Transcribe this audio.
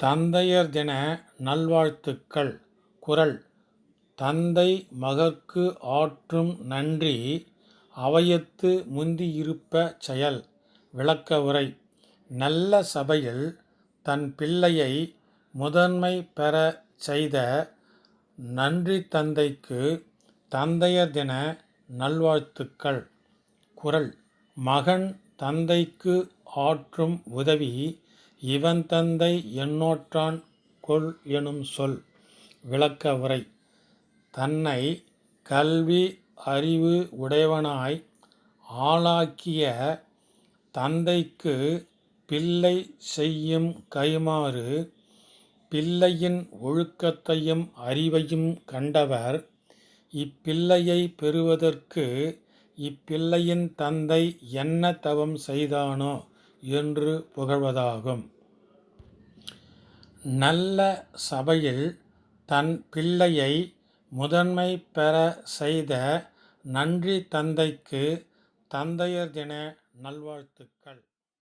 தந்தையர் தின நல்வாழ்த்துக்கள். குறள் தந்தை மகற்கு ஆற்றும் நன்றி அவையத்து முந்தியிருப்ப செயல். விளக்கவுரை நல்ல சபையில் தன் பிள்ளையை முதன்மை பெறச் செய்த நன்றி தந்தைக்கு தந்தையர் தின நல்வாழ்த்துக்கள். குறள் மகன் தந்தைக்கு ஆற்றும் உதவி இவன் தந்தை எண்ணோற்றான் கொல் எனும் சொல். விளக்கவுரை தன்னை கல்வி அறிவு உடையவனாய் ஆளாக்கிய தந்தைக்கு பிள்ளை செய்யும் கைமாறு பிள்ளையின் ஒழுக்கத்தையும் அறிவையும் கண்டவர். இப்பிள்ளையைப் பெறுவதற்கு இப்பிள்ளையின் தந்தை என்ன தவம் செய்தானோ என்று புகழ்வதாகும். நல்ல சபையில் தன் பிள்ளையை முதன்மை பெற செய்த நன்றி தந்தைக்கு தந்தையர் தின நல்வாழ்த்துக்கள்.